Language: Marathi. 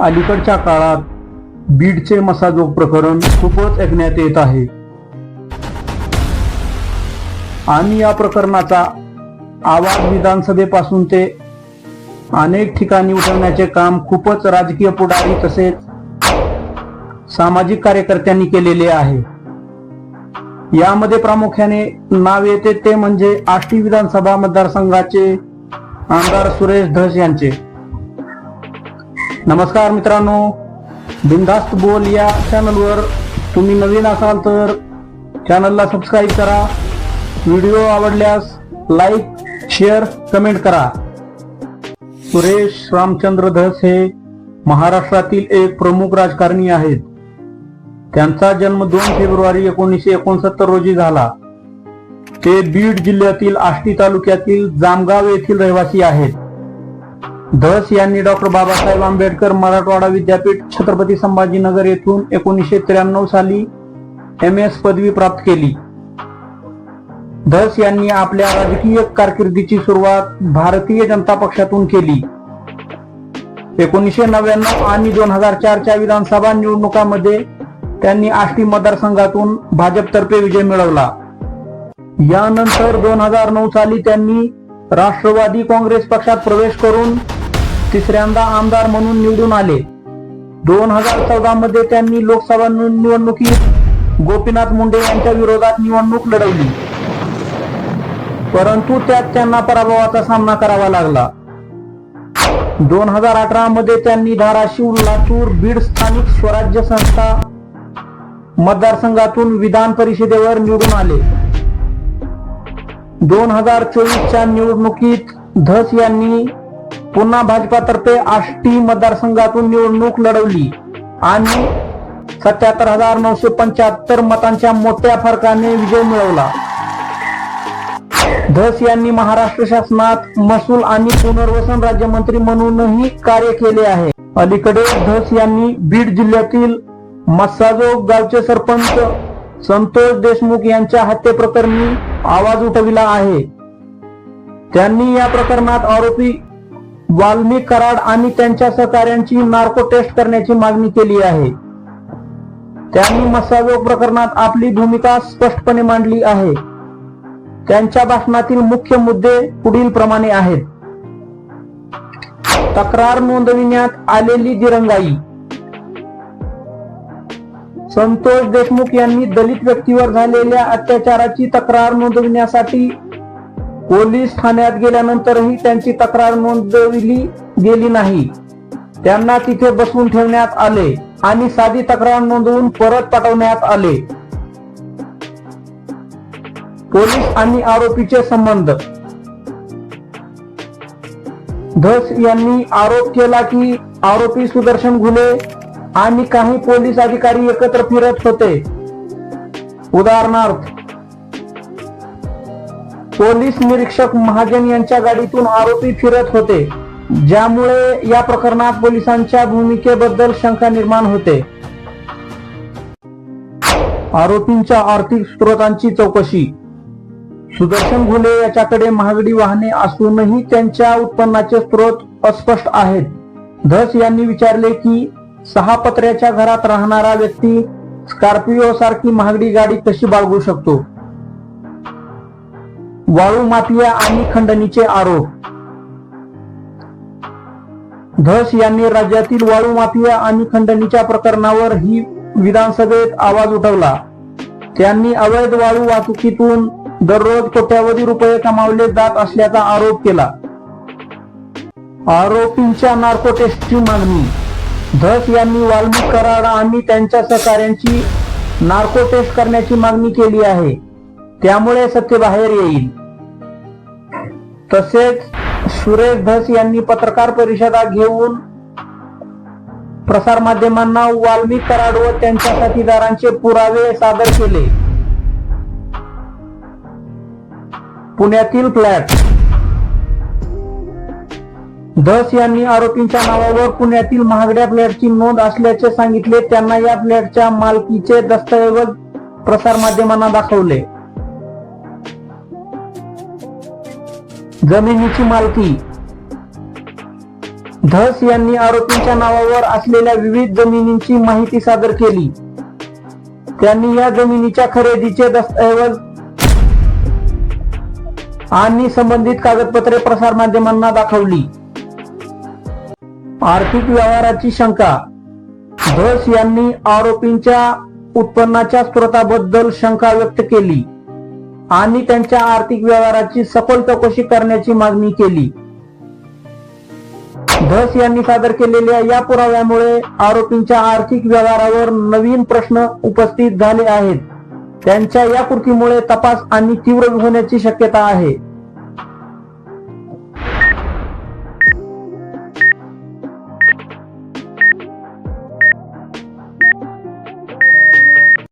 अलीकडच्या काळात बीडचे मसाजोग प्रकरण खूपच ऐकण्यात येत आहे. आणि या प्रकरणाचा आवाज विधानसभेपासून ते अनेक ठिकाणी उठवण्याचे काम खूपच राजकीय पुढारी तसेच सामाजिक कार्यकर्त्यांनी केलेले आहे. यामध्ये प्रामुख्याने नाव येते ते म्हणजे आष्टी विधानसभा मतदारसंघाचे आमदार सुरेश धस यांचे. नमस्कार मित्रांनो. बिंदास्त बोल या चॅनलवर तुम्ही नवीन असाल तर चॅनलला सबस्क्राईब करा. व्हिडिओ आवडल्यास लाईक शेअर कमेंट करा. सुरेश रामचंद्र धस हे महाराष्ट्रातील एक प्रमुख राजकारणी आहेत. त्यांचा जन्म दोन फेब्रुवारी एकोणीसशे एकोणसत्तर रोजी झाला. ते बीड जिल्ह्यातील आष्टी तालुक्यातील जामगाव येथील रहिवासी आहेत. धस यांनी डॉक्टर बाबासाहेब आंबेडकर मराठवाडा विद्यापीठ छत्रपती संभाजीनगर येथून एकोणीसशे त्र्याण्णव साली एम एस पदवी प्राप्त केली. धस यांनी आपल्या राजकीय कारकिर्दीची सुरुवात भारतीय जनता पक्षातून केली. एकोणीसशे नव्याण्णव आणि दोन हजार चारच्या विधानसभा निवडणुकामध्ये त्यांनी आष्टी मतदारसंघातून भाजपतर्फे विजय मिळवला. यानंतर दोन हजार नऊ साली त्यांनी राष्ट्रवादी काँग्रेस पक्षात प्रवेश करून तिसऱ्यांदा आमदार म्हणून निवडून आले. दोन हजार चौदा मध्ये त्यांनी लोकसभा निवडणुकीत गोपीनाथ मुंडे यांच्या विरोधात निवडणूक लढवली. परंतु त्यात त्यांना पराभवाचा सामना करावा लागला. दोन हजार अठरा मध्ये त्यांनी धाराशिव लातूर बीड स्थानिक स्वराज्य संस्था मतदारसंघातून विधान परिषदेवर निवडून आले. दोन हजार चोवीसच्या निवडणुकीत धस यांनी पुन्हा भाजपातर्फे आष्टी मतदारसंघातून निवडणूक लढवली. आणि सत्याहत्तर हजार नऊशे पंच्याहत्तर मतांच्या मोठ्या फरकाने विजय मिळवला. धस यांनी महाराष्ट्र शासनात महसूल आणि पुनर्वसन राज्यमंत्री म्हणूनही कार्य केले आहे. अलीकडे धस यांनी बीड जिल्ह्यातील मस्साजोग गावचे सरपंच संतोष देशमुख यांच्या हत्येप्रकरणी आवाज उठविला आहे. त्यांनी या प्रकरणात आरोपी वाल्मी कराड आणि त्यांच्या सहकार्यांची नार्को टेस्ट करण्याची मागणी केली आहे. त्यांनी मस्साजोग प्रकरणात आपली भूमिका स्पष्टपणे मांडली आहे. त्यांच्या भाषणातील मुख्य मुद्दे पुढील प्रमाणे आहेत. तक्रार नोंदविण्यात आलेली दिरंगाई. संतोष देशमुख यांनी दलित व्यक्तीवर झालेल्या अत्याचाराची तक्रार नोंदविण्यासाठी पोलीस ठाण्यात गेल्यानंतरही त्यांची तक्रार नोंदविली गेली नाही. त्यांना तिथे बसवून ठेवण्यात आले आणि साधी तक्रार नोंदवून परत पाठवण्यात आले. पोलीस आणि आरोपीचे संबंध. धस यांनी आरोप केला की आरोपी सुदर्शन घुले आणि काही पोलीस अधिकारी एकत्र फिरत होते. उदाहरणार्थ पोलीस निरीक्षक महाजन यांच्या गाडीतून आरोपी फिरत होते ज्यामुळे या प्रकरणात पोलिसांच्या भूमिकेबद्दल शंका निर्माण होते. आरोपींच्या आर्थिक स्रोतांची चौकशी. सुदर्शन घुले याच्याकडे महागडी वाहने असूनही त्यांच्या उत्पन्नाचे स्रोत अस्पष्ट आहेत. धस यांनी विचारले की सहा पत्र्याच्या घरात राहणारा व्यक्ती स्कॉर्पिओ सारखी महागडी गाडी कशी बाळगू शकतो? वाळू माफिया आणि खंडणीचे आरोप. धस यांनी राज्यातील वाळू माफिया आणि खंडणीच्या प्रकरणावर ही विधानसभेत आवाज उठवला. त्यांनी अवैध वाळू वाहतुकीतून दररोज कोट्यावधी रुपये कमावले जात असल्याचा आरोप केला. आरोपींच्या नार्को टेस्टची मागणी. धस यांनी वाल्मिक कराड आणि त्यांच्या सहकाऱ्यांची नार्को टेस्ट करण्याची मागणी केली आहे. त्यामुळे सत्य बाहेर येईल. तसेच सुरेश धस यांनी पत्रकार परिषदा घेऊन प्रसारमाध्यमांना वाल्मिक कराड व त्यांच्या साथीदारांचे पुरावे सादर केले. पुण्यातील फ्लॅट. धस यांनी आरोपींच्या नावावर पुण्यातील महागड्या फ्लॅटची नोंद असल्याचे सांगितले. त्यांना या फ्लॅटच्या मालकीचे दस्तऐवज प्रसारमाध्यमांना दाखवले. जमिनीची मालकी. धस यांनी आरोपींच्या नावावर असलेल्या विविध जमिनींची माहिती सादर केली. त्यांनी या जमिनीच्या खरेदीचे दस्तऐवज आणि संबंधित कागदपत्रे प्रसार माध्यमांना दाखवली. आर्थिक व्यवहाराची शंका. धस यांनी आरोपींच्या उत्पन्नाच्या स्रोताबद्दल शंका व्यक्त केली. आणि त्यांच्या आर्थिक व्यवहाराची सखोल चौकशी करण्याची मागणी केली. धस यांनी सादर केलेल्या या पुराव्यामुळे आरोपींच्या आर्थिक व्यवहारावर नवीन प्रश्न उपस्थित झाले आहेत. त्यांच्या या कृतीमुळे तपास आणि तीव्र होण्याची शक्यता आहे.